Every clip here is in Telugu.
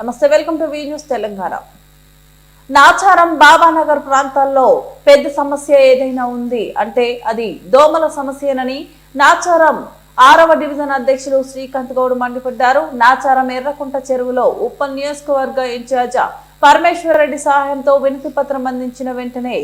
నమస్తే welcome to V news Telangana. Nacharam Babanagar ప్రాంతాల్లో పెద్ద సమస్య ఏదైనా ఉంది అంటే అది దోమల సమస్యనని నాచారం ఆరవ డివిజన్ అధ్యక్షులు శ్రీకాంత్ గౌడ్ మండిపడ్డారు. నాచారం ఎర్రకుంట చెరువులో ఉప నియోజకవర్గ ఇన్ఛార్జ్ పరమేశ్వర్ రెడ్డి సహాయంతో వినతి పత్రం అందించిన వెంటనే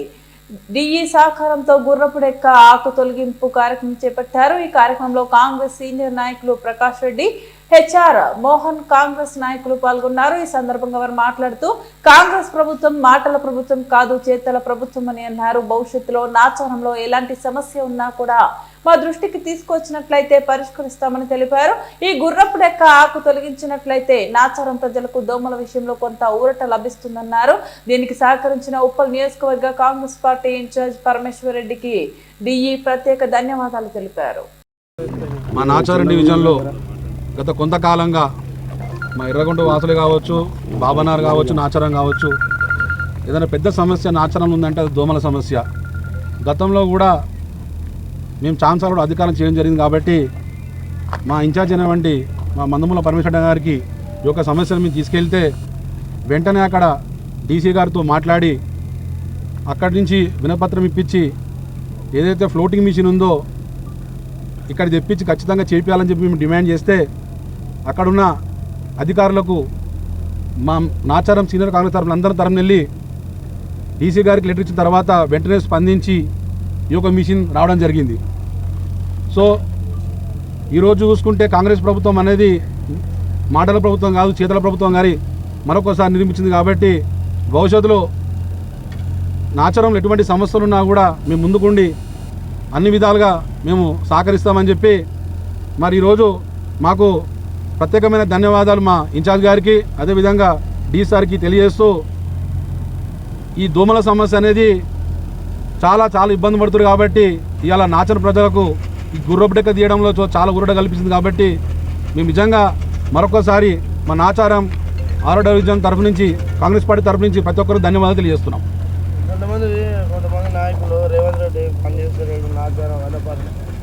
డిఈ సహకారంతో గుర్రపుడెక్క ఆకు తొలగింపు కార్యక్రమం చేపట్టారు. ఈ కార్యక్రమంలో కాంగ్రెస్ సీనియర్ నాయకులు ప్రకాష్ రెడ్డి హెచ్ఆర్ మోహన్ కాంగ్రెస్ నాయకులు పాల్గొన్నారు. ఈ సందర్భంగా వారు మాట్లాడుతూ కాంగ్రెస్ ప్రభుత్వం మాటల ప్రభుత్వం కాదు చేతల ప్రభుత్వం అని అన్నారు. భవిష్యత్తులో నాచారంలో ఎలాంటి సమస్య ఉన్నా కూడా మా దృష్టికి తీసుకొచ్చినట్లయితే పరిష్కరిస్తామని తెలిపారు. ఈ గుర్రపు డెక్క ఆకు తొలగించినట్లయితే నాచారం ప్రజలకు దోమల విషయంలో కొంత ఊరట లభిస్తుందన్నారు. దీనికి సహకరించిన ఉప్పల్ నియోజకవర్గ కాంగ్రెస్ పార్టీ ఇన్ఛార్జ్ పరమేశ్వర్ రెడ్డికి డిఈ ప్రత్యేక ధన్యవాదాలు తెలిపారు. మా నాచారం డివిజన్లో గత కొంతకాలంగా మా ఎర్రగొండ వాసులు కావచ్చు బాబనార్ కావచ్చు నాచారం కావచ్చు ఏదైనా పెద్ద సమస్య నాచారం ఉందంటే అది దోమల సమస్య. గతంలో కూడా మేము ఛాన్సలర్ అధికారం చేయడం జరిగింది కాబట్టి మా ఇన్ఛార్జ్ అయినటువంటి మా మందముల పరమేశ్వర గారికి ఈ యొక్క సమస్యను మేము తీసుకెళ్తే వెంటనే అక్కడ డీసీ గారితో మాట్లాడి అక్కడి నుంచి వినపత్రం ఇప్పించి ఏదైతే ఫ్లోటింగ్ మిషన్ ఉందో ఇక్కడ తెప్పించి ఖచ్చితంగా చేపించాలని చెప్పి మేము డిమాండ్ చేస్తే అక్కడున్న అధికారులకు మా నాచారం సీనియర్ కాంగ్రెస్ తరఫున అందరం తరం వెళ్ళి ఈసీ గారికి లెటర్ ఇచ్చిన తర్వాత వెంటనే స్పందించి ఈ యొక్క మిషన్ రావడం జరిగింది. సో ఈరోజు చూసుకుంటే కాంగ్రెస్ ప్రభుత్వం అనేది మాటల ప్రభుత్వం కాదు చేతల ప్రభుత్వం గారి మరొకసారి నిర్మించింది కాబట్టి భవిష్యత్తులో నాచరంలో ఎటువంటి సమస్యలు ఉన్నా కూడా మేము ముందుకుండి అన్ని విధాలుగా మేము సహకరిస్తామని చెప్పి మరి ఈరోజు మాకు ప్రత్యేకమైన ధన్యవాదాలు మా ఇన్ఛార్జ్ గారికి. అదేవిధంగా డీసార్కి తెలియజేస్తూ ఈ దోమల సమస్య అనేది చాలా చాలా ఇబ్బంది పడుతుంది కాబట్టి ఇవాళ నాచన ప్రజలకు ఈ గుర్రబిడక తీయడంలో చో- చాలా గుర్రడ కల్పిస్తుంది కాబట్టి మేము నిజంగా మరొకసారి మా నాచారం ఆరో డివిజన్ తరఫు నుంచి కాంగ్రెస్ పార్టీ తరఫు నుంచి ప్రతి ఒక్కరు ధన్యవాదాలు తెలియజేస్తున్నాం. కొంతమంది కొంతమంది నాయకులు రేవంత్ రెడ్డి పనిచేస్తారు నాచారం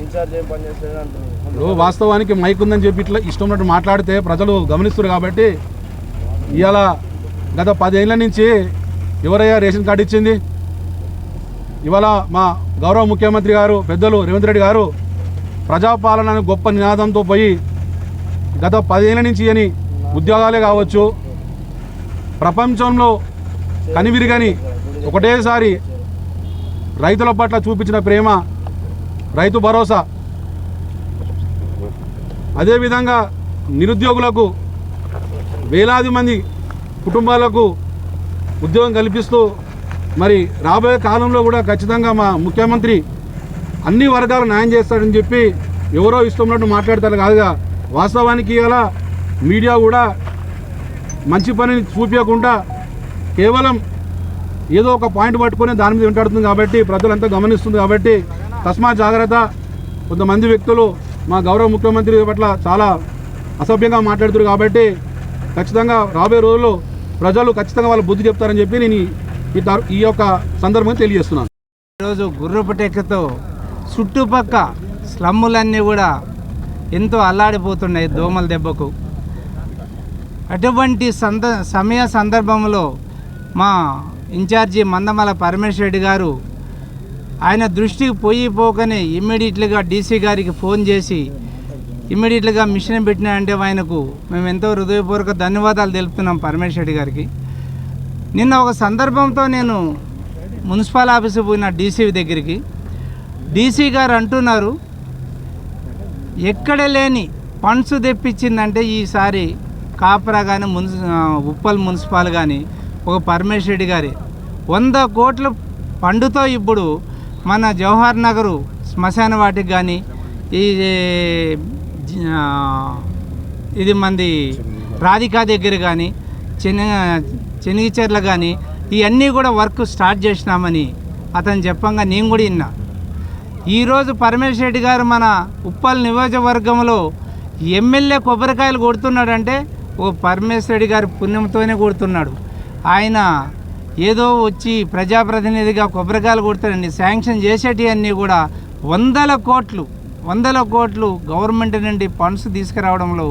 ఇన్ఛార్జ్ ఏం పనిచేస్తారు అంటున్నారు. వాస్తవానికి మైక్ ఉందని చెప్పి ఇట్లా ఇష్టం ఉన్నట్టు మాట్లాడితే ప్రజలు గమనిస్తారు కాబట్టి ఇవాళ గత పదేళ్ళ నుంచి ఎవరయ్యా రేషన్ కార్డు ఇచ్చింది? ఇవాళ మా గౌరవ ముఖ్యమంత్రి గారు పెద్దలు రేవంత్ రెడ్డి గారు ప్రజాపాలన అనే గొప్ప నినాదంతో పోయి గత పదేళ్ళ నుంచి అని ఉద్యోగాలే కావచ్చు ప్రపంచంలో కనివిరిగని ఒకటేసారి రైతుల పట్ల చూపించిన ప్రేమ రైతు భరోసా అదేవిధంగా నిరుద్యోగులకు వేలాది మంది కుటుంబాలకు ఉద్యోగం కల్పిస్తూ మరి రాబోయే కాలంలో కూడా ఖచ్చితంగా మా ముఖ్యమంత్రి అన్ని వర్గాలు న్యాయం చేస్తాడని చెప్పి ఎవరో ఇష్టం మాట్లాడతారు కాదుగా. వాస్తవానికి ఇలా మీడియా కూడా మంచి పనిని చూపించకుండా కేవలం ఏదో ఒక పాయింట్ పట్టుకొని దాని మీద వెంటాడుతుంది కాబట్టి ప్రజలంతా గమనిస్తుంది కాబట్టి తస్మాత్ జాగ్రత్త. కొంతమంది వ్యక్తులు మా గౌరవ ముఖ్యమంత్రి పట్ల చాలా అసభ్యంగా మాట్లాడుతారు కాబట్టి ఖచ్చితంగా రాబోయే రోజుల్లో ప్రజలు ఖచ్చితంగా వాళ్ళ బుద్ధి చెప్తారని చెప్పి నేను ఈ- ఈ ఈ యొక్క సందర్భంగా తెలియజేస్తున్నాను. ఈరోజు గుర్రపటెక్కతో చుట్టుపక్క స్లమ్ములన్నీ కూడా ఎంతో అల్లాడిపోతున్నాయి దోమల దెబ్బకు. అటువంటి సంద సమయ సందర్భంలో మా ఇన్ఛార్జి మందమల పరమేశ్వర రెడ్డి గారు ఆయన దృష్టికి పోయి పోకనే ఇమ్మీడియట్లీగా డీసీ గారికి ఫోన్ చేసి ఇమ్మీడియట్లీగా మిషన్ పెట్టినాయంటే ఆయనకు మేము ఎంతో హృదయపూర్వక ధన్యవాదాలు తెలుపుతున్నాం పరమేశ్వర రెడ్డి గారికి. నిన్న ఒక సందర్భంతో నేను మున్సిపల్ ఆఫీసు పోయిన డీసీ దగ్గరికి. డీసీ గారు అంటున్నారు ఎక్కడ లేని ఫండ్స్ తెప్పించిందంటే ఈసారి కాపరా కానీ మున్సి ఉప్పల్ మున్సిపాల్ కానీ ఒక పరమేశ్వర రెడ్డి గారి. వంద కోట్ల పండుతో ఇప్పుడు మన జవహర్ నగరు శ్మశాన వాటికి కానీ ఈ ఇది మంది రాధికా దగ్గర కానీ చెని చెనిగిచెర్ల కానీ ఇవన్నీ కూడా వర్క్ స్టార్ట్ చేసినామని అతను చెప్పంగా నేను కూడా విన్నా ఈరోజు పరమేశ్వర రెడ్డి గారు మన ఉప్పల్ నియోజకవర్గంలో ఎమ్మెల్యే కొబ్బరికాయలు కొడుతున్నాడంటే ఓ పరమేశ్వర రెడ్డి గారి పుణ్యంతోనే కొడుతున్నాడు. ఆయన ఏదో వచ్చి ప్రజాప్రతినిధిగా కొబ్బరికాయలు కొడతారండి శాంక్షన్ చేసేటివన్నీ కూడా వందల కోట్లు వందల కోట్లు గవర్నమెంట్ నుండి ఫండ్స్ తీసుకురావడంలో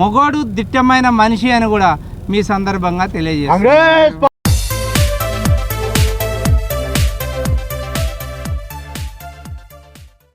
మొగోడు దిట్టమైన మనిషి అని కూడా మీ సందర్భంగా తెలియజేస్తారు